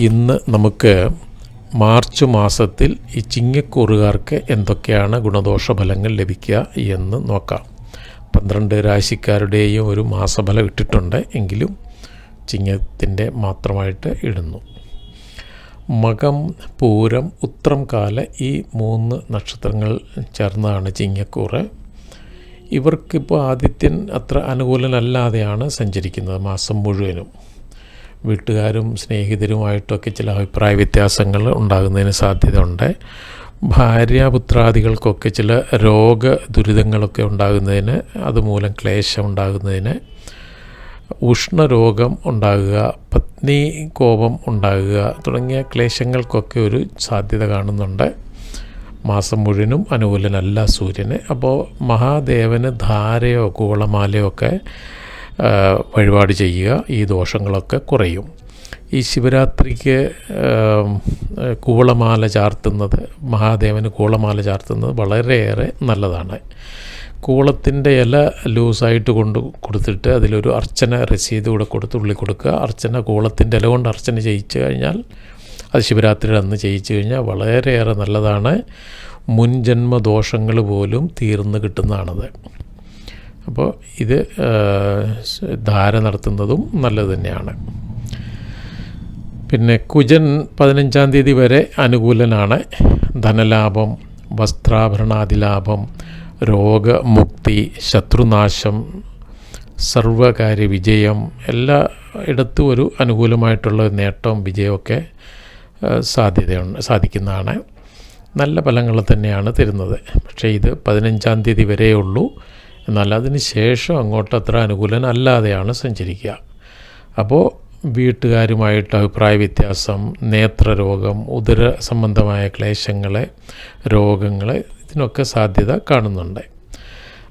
ഇന്ന് നമുക്ക് മാർച്ച് മാസത്തിൽ ഈ ചിങ്ങക്കൂറുകാർക്ക് എന്തൊക്കെയാണ് ഗുണദോഷ ഫലങ്ങൾ ലഭിക്കുക എന്ന് നോക്കാം. പന്ത്രണ്ട് രാശിക്കാരുടെയും ഒരു മാസഫലം ഇട്ടിട്ടുണ്ട് എങ്കിലും ചിങ്ങത്തിന്റെ മാത്രമായിട്ട് ഇടുന്നു. മകം പൂരം ഉത്രം കാല ഈ മൂന്ന് നക്ഷത്രങ്ങൾ ചേർന്നതാണ് ചിങ്ങക്കൂറ്. ഇവർക്കിപ്പോൾ ആദിത്യൻ അത്ര അനുകൂലനല്ലാതെയാണ് സഞ്ചരിക്കുന്നത് മാസം മുഴുവനും. വീട്ടുകാരും സ്നേഹിതരുമായിട്ടൊക്കെ ചില അഭിപ്രായ വ്യത്യാസങ്ങൾ ഉണ്ടാകുന്നതിന് സാധ്യതയുണ്ട്. ഭാര്യ പുത്രാദികൾക്കൊക്കെ ചില രോഗ ദുരിതങ്ങളൊക്കെ ഉണ്ടാകുന്നതിന് അതുമൂലം ക്ലേശം ഉണ്ടാകുന്നതിന് ഉഷ്ണരോഗം ഉണ്ടാകുക പത്നി കോപം ഉണ്ടാകുക തുടങ്ങിയ ക്ലേശങ്ങൾക്കൊക്കെ ഒരു സാധ്യത കാണുന്നുണ്ട്. മാസം മുഴുവനും അനുകൂലനല്ല സൂര്യന്. അപ്പോൾ മഹാദേവന് ധാരയോ കൂളമാലയോ ഒക്കെ വഴിപാട് ചെയ്യുക ഈ ദോഷങ്ങളൊക്കെ കുറയും. ഈ ശിവരാത്രിക്ക് കൂളമാല ചാർത്തുന്നത് മഹാദേവന് കൂളമാല ചാർത്തുന്നത് വളരെയേറെ നല്ലതാണ്. കൂളത്തിന്റെ ഇല ലൂസായിട്ട് കൊണ്ട് കൊടുത്തിട്ട് അതിലൊരു അർച്ചന രസീത് കൂടെ കൊടുത്ത് ഉള്ളി കൊടുക്കുക. അർച്ചന കൂളത്തിന്റെ ഇല കൊണ്ട് അർച്ചന ചെയ്യിച്ചു കഴിഞ്ഞാൽ അത് ശിവരാത്രിയുടെ അന്ന് ചെയ്യിച്ചു കഴിഞ്ഞാൽ വളരെയേറെ നല്ലതാണ്. മുൻജന്മ ദോഷങ്ങൾ പോലും തീർന്നു കിട്ടുന്നതാണത്. അപ്പോൾ ഇത് ധാര നടത്തുന്നതും നല്ലത് തന്നെയാണ്. പിന്നെ കുജൻ പതിനഞ്ചാം തീയതി വരെ അനുകൂലനാണ്. ധനലാഭം വസ്ത്രാഭരണാദി ലാഭം രോഗമുക്തി ശത്രുനാശം സർവകാര്യ വിജയം എല്ലാ ഇടത്തും ഒരു അനുകൂലമായിട്ടുള്ള നേട്ടവും വിജയമൊക്കെ സാധ്യതയുണ്ട് സാധിക്കുന്നതാണ്. നല്ല ഫലങ്ങൾ തന്നെയാണ് തരുന്നത്. പക്ഷേ ഇത് പതിനഞ്ചാം തീയതി വരെയേ ഉള്ളൂ. എന്നാൽ അതിന് ശേഷം അങ്ങോട്ട് അത്ര അനുകൂലനല്ലാതെയാണ് സഞ്ചരിക്കുക. അപ്പോൾ വീട്ടുകാരുമായിട്ട് അഭിപ്രായ വ്യത്യാസം നേത്രരോഗം ഉദര സംബന്ധമായ ക്ലേശങ്ങളെ രോഗങ്ങളെ ഇതിനൊക്കെ സാധ്യത കാണുന്നുണ്ട്.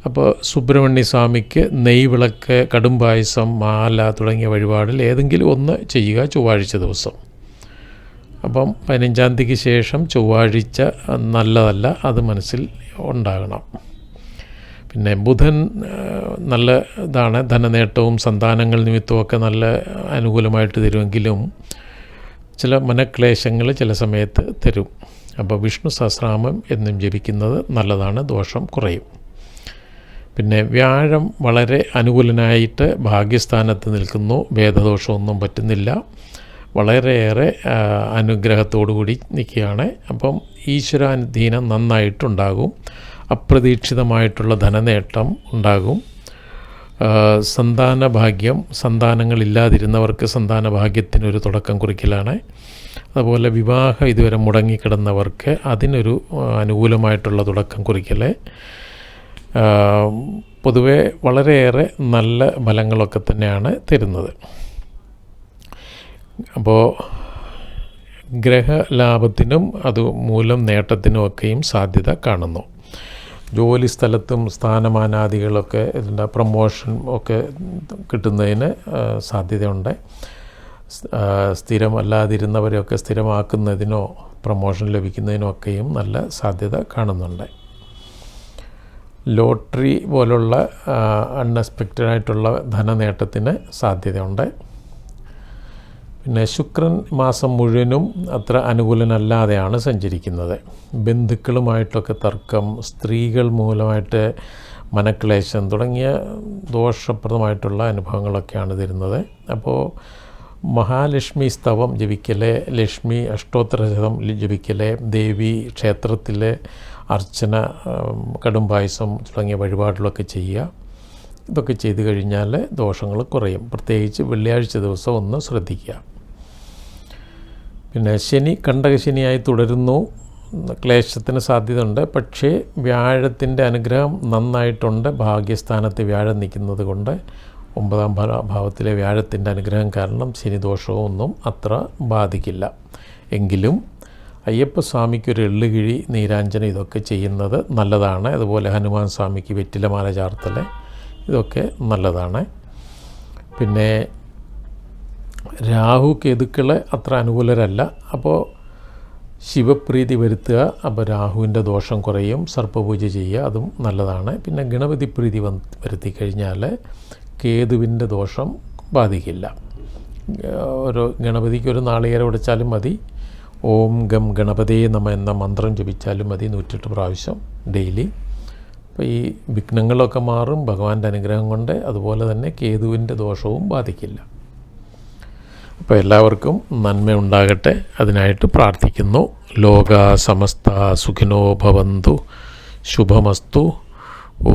അപ്പോൾ സുബ്രഹ്മണ്യ സ്വാമിക്ക് നെയ്വിളക്ക് കടുംപായസം മാല തുടങ്ങിയ വഴിപാടിൽ ഏതെങ്കിലും ഒന്ന് ചെയ്യുക ചൊവ്വാഴ്ച ദിവസം. അപ്പം പതിനഞ്ചാം തീയതിക്ക് ശേഷം ചൊവ്വാഴ്ച നല്ലതല്ല അത് മനസ്സിൽ ഉണ്ടാകണം. പിന്നെ ബുധൻ നല്ല ഇതാണ്. ധനനേട്ടവും സന്താനങ്ങൾ നിമിത്തമൊക്കെ നല്ല അനുകൂലമായിട്ട് തരുമെങ്കിലും ചില മനക്ലേശങ്ങൾ ചില സമയത്ത് തരും. അപ്പോൾ വിഷ്ണു സഹസ്രാമം എന്നും ജപിക്കുന്നത് നല്ലതാണ് ദോഷം കുറയും. പിന്നെ വ്യാഴം വളരെ അനുകൂലനായിട്ട് ഭാഗ്യസ്ഥാനത്ത് നിൽക്കുന്നു. ഭേദദോഷമൊന്നും പറ്റുന്നില്ല. വളരെയേറെ അനുഗ്രഹത്തോടു കൂടി നിൽക്കുകയാണ്. അപ്പം ഈശ്വരാധീനം നന്നായിട്ടുണ്ടാകും. അപ്രതീക്ഷിതമായിട്ടുള്ള ധനനേട്ടം ഉണ്ടാകും. സന്താന ഭാഗ്യം സന്താനങ്ങളില്ലാതിരുന്നവർക്ക് സന്താന ഭാഗ്യത്തിനൊരു തുടക്കം കുറിക്കലാണ്. അതുപോലെ വിവാഹം ഇതുവരെ മുടങ്ങിക്കിടന്നവർക്ക് അതിനൊരു അനുകൂലമായിട്ടുള്ള തുടക്കം കുറിക്കൽ പൊതുവെ വളരെയേറെ നല്ല ഫലങ്ങളൊക്കെ തന്നെയാണ് തരുന്നത്. അപ്പോൾ ഗ്രഹലാഭത്തിനും അതുമൂലം നേട്ടത്തിനുമൊക്കെയും സാധ്യത കാണുന്നു. ജോലി സ്ഥലത്തും സ്ഥാനമാനാദികളൊക്കെ ഇതിന്റെ പ്രൊമോഷൻ ഒക്കെ കിട്ടുന്നതിന് സാധ്യതയുണ്ട്. സ്ഥിരമല്ലാതിരുന്നവരെയൊക്കെ സ്ഥിരമാക്കുന്നതിനോ പ്രൊമോഷൻ ലഭിക്കുന്നതിനോ ഒക്കെയും നല്ല സാധ്യത കാണുന്നുണ്ട്. ലോട്ടറി പോലുള്ള അൺഎക്സ്പെക്റ്റഡ് ആയിട്ടുള്ള ധനനേട്ടത്തിന് സാധ്യതയുണ്ട്. പിന്നെ ശുക്രൻ മാസം മുഴുവനും അത്ര അനുകൂലനല്ലാതെയാണ് സഞ്ചരിക്കുന്നത്. ബന്ധുക്കളുമായിട്ടൊക്കെ തർക്കം സ്ത്രീകൾ മൂലമായിട്ട് മനക്ലേശം തുടങ്ങിയ ദോഷപ്രദമായിട്ടുള്ള അനുഭവങ്ങളൊക്കെയാണ് തരുന്നത്. അപ്പോൾ മഹാലക്ഷ്മി സ്തവം ജപിക്കൽ ലക്ഷ്മി അഷ്ടോത്തരശതം ജപിക്കൽ ദേവി ക്ഷേത്രത്തിലെ അർച്ചന കടുംപായസം തുടങ്ങിയ വഴിപാടുകളൊക്കെ ചെയ്യുക. ഇതൊക്കെ ചെയ്തു കഴിഞ്ഞാൽ ദോഷങ്ങൾ കുറയും. പ്രത്യേകിച്ച് വെള്ളിയാഴ്ച ദിവസം ഒന്ന് ശ്രദ്ധിക്കുക. പിന്നെ ശനി കണ്ടകശനിയായി തുടരുന്നു. ക്ലേശത്തിന് സാധ്യതയുണ്ട്. പക്ഷേ വ്യാഴത്തിന്റെ അനുഗ്രഹം നന്നായിട്ടുണ്ട്. ഭാഗ്യസ്ഥാനത്ത് വ്യാഴം നിൽക്കുന്നത് കൊണ്ട് ഒമ്പതാം ഭാവത്തിലെ വ്യാഴത്തിന്റെ അനുഗ്രഹം കാരണം ശനിദോഷവും ഒന്നും അത്ര ബാധിക്കില്ല. എങ്കിലും അയ്യപ്പസ്വാമിക്കൊരു എള്ളുകിഴി നീരാഞ്ജനം ഇതൊക്കെ ചെയ്യുന്നത് നല്ലതാണ്. അതുപോലെ ഹനുമാൻ സ്വാമിക്ക് വെറ്റിലമാല ചാർത്തൽ ഇതൊക്കെ നല്ലതാണ്. പിന്നെ രാഹു കേതുക്കളെ അത്ര അനുകൂലരല്ല. അപ്പോൾ ശിവപ്രീതി വരുത്തുക അപ്പോൾ രാഹുവിന്റെ ദോഷം കുറയും സർപ്പപൂജ ചെയ്യുക അതും നല്ലതാണ്. പിന്നെ ഗണപതി പ്രീതി വരുത്തി കഴിഞ്ഞാൽ കേതുവിന്റെ ദോഷം ബാധിക്കില്ല. ഒരു ഗണപതിക്ക് ഒരു നാളികേരം ഉടച്ചാലും മതി. ഓം ഗം ഗണപതേ നമ എന്ന മന്ത്രം ജപിച്ചാലും മതി നൂറ്റെട്ട് പ്രാവശ്യം ഡെയിലി. അപ്പോൾ ഈ വിഘ്നങ്ങളൊക്കെ മാറും ഭഗവാന്റെ അനുഗ്രഹം കൊണ്ട് അതുപോലെ തന്നെ കേതുവിന്റെ ദോഷവും ബാധിക്കില്ല. അപ്പോൾ എല്ലാവർക്കും നന്മ ഉണ്ടാകട്ടെ. അതിനായിട്ട് പ്രാർത്ഥിക്കുന്നു. ലോക സമസ്ത സുഖിനോ ഭവന്തു. ശുഭമസ്തു. ഓ